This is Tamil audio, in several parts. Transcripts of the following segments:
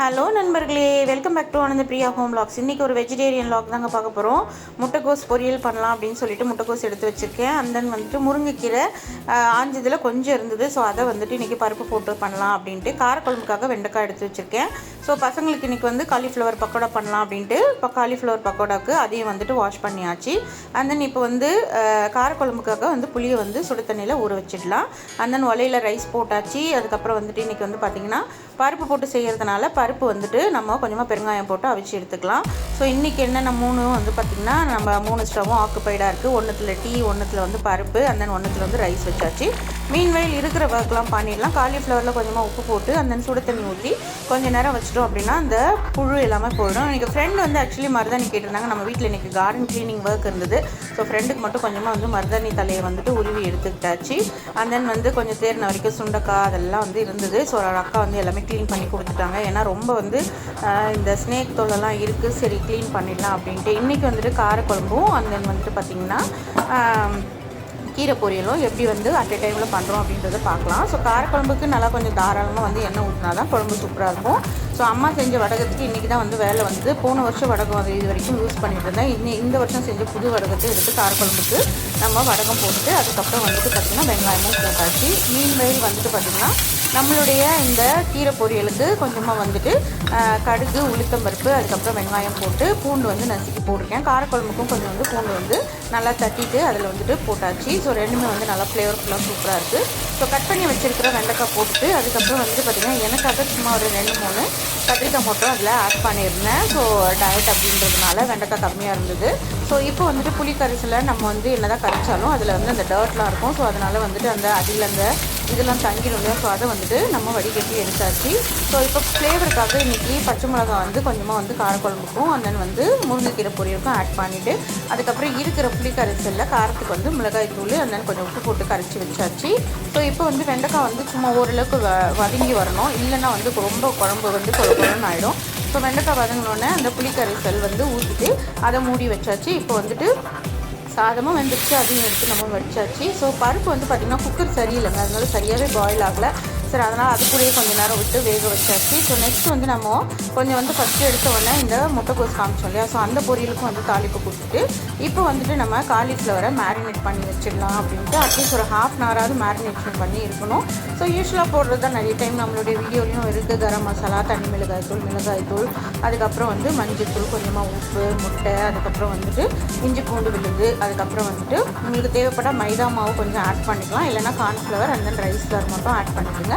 ஹலோ நண்பர்களே. Welcome back to Ananda Priya home lakhs இன்றைக்கி ஒரு வெஜிடேரியன் லாக் தாங்க பார்க்க போகிறோம் முட்டைக்கோஸ் பொரியல் பண்ணலாம் அப்படின்னு சொல்லிட்டு முட்டைக்கோஸ் எடுத்து வச்சுருக்கேன். அண்ட் தென் வந்துட்டு முருங்கைக்கீரை ஆஞ்சதில் கொஞ்சம் இருந்தது. ஸோ அதை வந்துட்டு இன்றைக்கி பருப்பு போட்டு பண்ணலாம் அப்படின்ட்டு காரக்குழம்புக்காக வெண்டைக்காய் எடுத்து வச்சுருக்கேன். ஸோ பசங்களுக்கு இன்றைக்கி வந்து காலிஃப்ளவர் பக்கோடா பண்ணலாம் அப்படின்ட்டு இப்போ காலிஃப்ளவர் பக்கோடாவுக்கு அதையும் வந்துட்டு வாஷ் பண்ணியாச்சு. அண்ட் தென் இப்போ வந்து காரக்குழம்புக்காக வந்து புளியை வந்து சுடு தண்ணியில் ஊற வச்சிடலாம். அண்ட் தென் ஒலையில் ரைஸ் போட்டாச்சு. அதுக்கப்புறம் வந்துட்டு இன்றைக்கி வந்து பார்த்திங்கன்னா பருப்பு போட்டு செய்கிறதுனால பருப்பு பருப்பு வந்துட்டு நம்ம கொஞ்சமாக பெருங்காயம் போட்டு அவிச்சு எடுத்துக்கலாம். ஸோ இன்றைக்கி என்னென்ன மூணு வந்து பார்த்திங்கன்னா நம்ம மூணு ஸ்டவ்வும் ஆக்குப்பைடாக இருக்குது ஒன்றுத்தில் டீ ஒன்றுத்தில் வந்து பருப்பு அண்ட் தென் ஒன்றுத்தில் வந்து ரைஸ் வச்சாச்சு. மீன்வெயில் இருக்கிற ஒர்க்லாம் பண்ணிடலாம். காலிஃப்ளவரில் கொஞ்சமாக உப்பு போட்டு அந்த சுடு தண்ணி ஊற்றி கொஞ்ச நேரம் வச்சிட்டோம் அப்படின்னா அந்த புழு எல்லாமே போயிடும். எனக்கு ஃப்ரெண்ட் வந்து ஆக்சுவலி மருதாணி கேட்டிருந்தாங்க. நம்ம வீட்டில் இன்றைக்கி கார்டன் க்ளீனிங் ஒர்க் இருந்தது. ஸோ ஃப்ரெண்டுக்கு மட்டும் கொஞ்சமாக வந்து மருதாணி தலையை வந்துட்டு உருவி எடுத்துக்கிட்டாச்சு. அண்ட் தென் வந்து கொஞ்சம் தேர்ன வரைக்கும் சுண்டக்காய் அதெல்லாம் வந்து இருந்தது. ஸோ ஒரு அக்கா வந்து எல்லாமே க்ளீன் பண்ணி கொடுத்துட்டாங்க. ஏன்னா ரொம்ப வந்து இந்த ஸ்னேக் தொல்லெல்லாம் இருக்குது சரி க்ளீன் பண்ணிடலாம் அப்படின்ட்டு. இன்றைக்கி வந்துட்டு காரக்குழம்பும் அண்ட் தென் வந்துட்டு பார்த்திங்கன்னா கீரை பொரியலும் எப்படி வந்து அட் எ டைமில் பண்ணுறோம் அப்படின்றத பார்க்கலாம். ஸோ காரக்குழம்புக்கு நல்லா கொஞ்சம் தாராளமாக வந்து எண்ணெய் ஊற்றினா தான் குழம்பு சூப்பராக இருக்கும். ஸோ அம்மா செஞ்ச வடகத்துக்கு இன்றைக்கி தான் வந்து வேலை வந்து போன வருஷம் வடகம் அது இது வரைக்கும் யூஸ் பண்ணிட்டு இருந்தேன். இன்னி இந்த வருஷம் செஞ்ச புது வடகத்தை எடுத்து காரக்குழம்புக்கு நம்ம வடகம் போட்டுட்டு அதுக்கப்புறம் வந்துட்டு பார்த்திங்கன்னா வெங்காயமும் போட்டாச்சு மீன் வயல் வந்துட்டு பார்த்திங்கன்னா நம்மளுடைய இந்த கீரை பொரியலுக்கு கொஞ்சமாக வந்துட்டு கடுகு உளுத்தம்பருப்பு அதுக்கப்புறம் வெங்காயம் போட்டு பூண்டு வந்து நசுக்கி போட்டிருக்கேன். காரக்குழம்புக்கும் கொஞ்சம் வந்து பூண்டு வந்து நல்லா தட்டிட்டு அதில் வந்துட்டு போட்டாச்சு. ஸோ ரெண்டுமே வந்து நல்லா ஃப்ளேவர்ஃபுல்லாக சூப்பராக இருக்குது ஸோ கட் பண்ணி வச்சுருக்கிற வெண்டைக்காய் போட்டுட்டு அதுக்கப்புறம் வந்துட்டு பார்த்திங்கன்னா எனக்காக சும்மா ஒரு ரெண்டு மூணு கத்திரிக்காய் மட்டும் அதில் ஆட் பண்ணியிருந்தேன். ஸோ டயட் அப்படின்றதுனால வெண்டைக்காய் கம்மியாக இருந்தது. ஸோ இப்போ வந்துட்டு புளி கரைசலை நம்ம வந்து என்னதான் கரைச்சாலும் அதில் வந்து அந்த டர்ட்லாம் இருக்கும். ஸோ அதனால் வந்துட்டு அந்த அடியில் அந்த இதெல்லாம் தங்கிடும் இல்லையா ஸோ அதை வந்துட்டு நம்ம வடிகட்டி எடுத்தாச்சு. ஸோ இப்போ ஃப்ளேவருக்காக இன்றைக்கி பச்சை மிளகா வந்து கொஞ்சமாக வந்து காரக்குழம்புக்கும் அண்ட் தென் வந்து முருங்கைக்கீரை பொரியலுக்கும் ஆட் பண்ணிவிட்டு அதுக்கப்புறம் இருக்கிற புளி கரைசலில் காரத்துக்கு வந்து மிளகாய் தூள் அண்ட் தென் கொஞ்சம் உப்பு போட்டு கரைச்சி வச்சாச்சு. ஸோ இப்போ வந்து வெண்டைக்காய் வந்து சும்மா ஓரளவுக்கு வ வதங்கி வரணும். இல்லைன்னா வந்து ரொம்ப குழம்பு வந்து கொழ ஆகிடும் ஸோ வெண்டைக்காய் வதங்கினோடனே அந்த புளி கரைசல் வந்து ஊற்றிட்டு அதை மூடி வச்சாச்சு. இப்போ வந்துட்டு சாதமும் வந்துடுச்சு அதையும் எடுத்து நம்ம வச்சாச்சு. ஸோ பருப்பு வந்து பார்த்திங்கன்னா குக்கர் சரியில்லைங்க. அதனால சரியாகவே பாயில் ஆகலை. சரி அதனால் அது கூடயே கொஞ்சம் நேரம் விட்டு வேக வச்சாச்சு. ஸோ நெக்ஸ்ட் வந்து நம்ம கொஞ்சம் வந்து ஃபஸ்ட்டு எடுத்த உடனே இந்த முட்டைக்கோஸ் காமிச்சோம் இல்லையா? ஸோ அந்த பொரியலுக்கும் வந்து தாளிப்பு கொடுத்துட்டு இப்போ வந்துட்டு நம்ம காலிஃப்ளவரை மேரினேட் பண்ணி வச்சிடலாம் அப்படின்ட்டு அட்லீஸ்ட் ஒரு ஹாஃப் அன் ஹவராவது மேரினேஷன் பண்ணி இருக்கணும். ஸோ யூஸ்வலாக போடுறது தான் நிறைய டைம் நம்மளுடைய வீடியோலையும் இருக்குது கரம் மசாலா தனி மிளகாய் தூள் மிளகாய் தூள் அதுக்கப்புறம் வந்து மஞ்சள் தூள் கொஞ்சமாக உப்பு முட்டை அதுக்கப்புறம் வந்துட்டு இஞ்சி பூண்டு விழுது அதுக்கப்புறம் வந்துட்டு உங்களுக்கு தேவைப்பட்ட மைதா மாவு கொஞ்சம் ஆட் பண்ணிக்கலாம். இல்லைன்னா cornflour and then rice flour மட்டும் ஆட் பண்ணிக்கோங்க.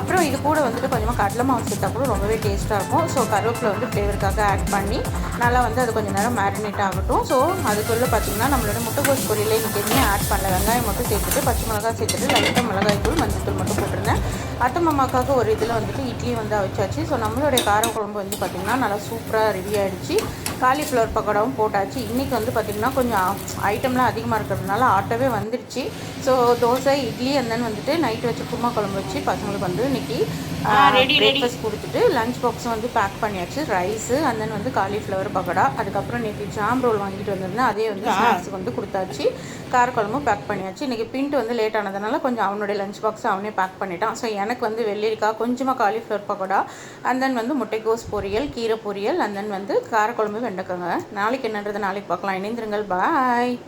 அப்புறம் இது கூட வந்துட்டு கொஞ்சமாக கடலை மாவு சேர்த்தா கூட ரொம்பவே டேஸ்ட்டாக இருக்கும். ஸோ கருவேப்பிலை வந்து ஃப்ளேவருக்காக ஆட் பண்ணி நல்லா வந்து அது கொஞ்சம் நேரம் மேரினேட் ஆகட்டும். ஸோ அதுக்குள்ளே பார்த்தீங்கன்னா நம்மளோட முட்டைக்கோஸ் பொரியல இன்றைக்கி எதுவுமே ஆட் பண்ணல. வெங்காயம் மட்டும் சேர்த்துட்டு பச்சை மிளகாய் சேர்த்துட்டு லைட்டாக மிளகாய் தூள் மஞ்சள் தூள் மட்டும் போட்டிருந்தேன். அத்தை மாமாக்காக ஒரு இதில் வந்துட்டு இட்லி வந்து அவிச்சாச்சு. ஸோ நம்மளுடைய காரம் குழம்பு வந்து பார்த்திங்கன்னா நல்லா சூப்பராக ரெடி ஆகிடுச்சு காலிஃப்ளவர் பக்கோடாவும் போட்டாச்சு. இன்றைக்கி வந்து பார்த்திங்கன்னா கொஞ்சம் ஐட்டம்லாம் அதிகமாக இருக்கிறதுனால ஆட்டோவே வந்துடுச்சு ஸோ தோசை இட்லி and வந்துட்டு நைட் வச்சு குருமா குழம்பு வச்சு பசங்களுக்கு வந்து இன்னைக்கு பிரேக்ஃபாஸ்ட் கொடுத்துட்டு லஞ்ச் பாக்ஸும் வந்து பேக் பண்ணியாச்சு. ரைஸு and then வந்து காலிஃப்ளவர் பக்கோடா. அதுக்கப்புறம் நேற்று ஜாம் ரோல் வாங்கிட்டு வந்திருந்தேன். அதே வந்து ஸ்நாக்ஸுக்கு வந்து கொடுத்தாச்சு. காரக்குழம்பும் பேக் பண்ணியாச்சு. இன்றைக்கி பிண்ட் வந்து லேட் ஆனதுனால கொஞ்சம் அவனுடைய லஞ்ச் பாக்ஸ் அவனே பேக் பண்ணிட்டான். ஸோ எனக்கு வந்து வெள்ளரிக்காய் கொஞ்சமாக காலிஃப்ளவர் பக்கோடா. And then வந்து முட்டைக்கோஸ் பொரியல் கீரை பொரியல் and then வந்து காரக்குழம்பு வெண்டைக்காங்க நாளைக்கு என்னன்றது நாளைக்கு பார்க்கலாம். இணைந்திருங்கள். பாய்